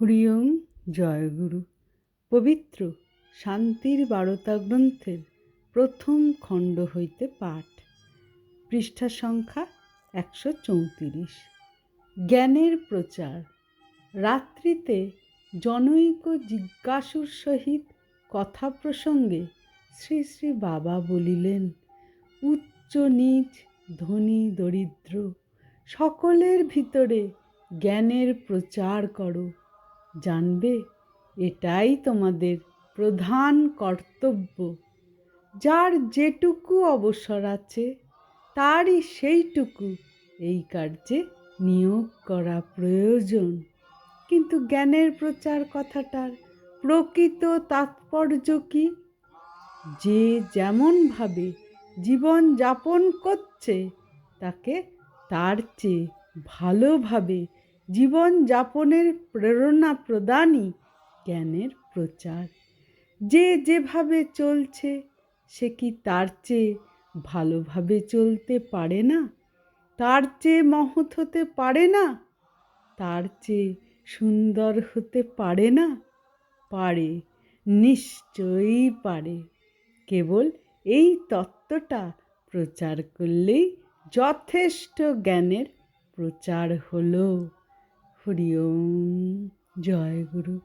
হরিওম জয়গুরু। পবিত্র শান্তির বারতা গ্রন্থের প্রথম খণ্ড হইতে পাঠ। পৃষ্ঠা সংখ্যা একশো চৌত্রিশ। জ্ঞানের প্রচার। রাত্রিতে জনৈক জিজ্ঞাসুর সহিত কথা প্রসঙ্গে শ্রী শ্রী বাবা বলিলেন, উচ্চ নীচ, ধনী, দরিদ্র, সকলের ভিতরে জ্ঞানের প্রচার করো। জানবে, এটাই তোমাদের প্রধান কর্তব্য। যার যেটুকু অবসর আছে, তারই সেইটুকু এই কার্যে নিয়োগ করা প্রয়োজন। কিন্তু জ্ঞানের প্রচার কথাটার প্রকৃত তাৎপর্য কি? যে যেমনভাবে জীবন যাপন করছে, তাকে তার চেয়ে ভালোভাবে জীবন যাপনের প্রেরণা প্রদানই জ্ঞানের প্রচার। যে যেভাবে চলছে, সে কি তার চেয়ে ভালোভাবে চলতে পারে না? তার চেয়ে মহৎ হতে পারে না? তার চেয়ে সুন্দর হতে পারে না? পারে, নিশ্চয়ই পারে। কেবল এই তত্ত্বটা প্রচার করলেই যথেষ্ট জ্ঞানের প্রচার হলো। হরি ওম। জয় গুরু।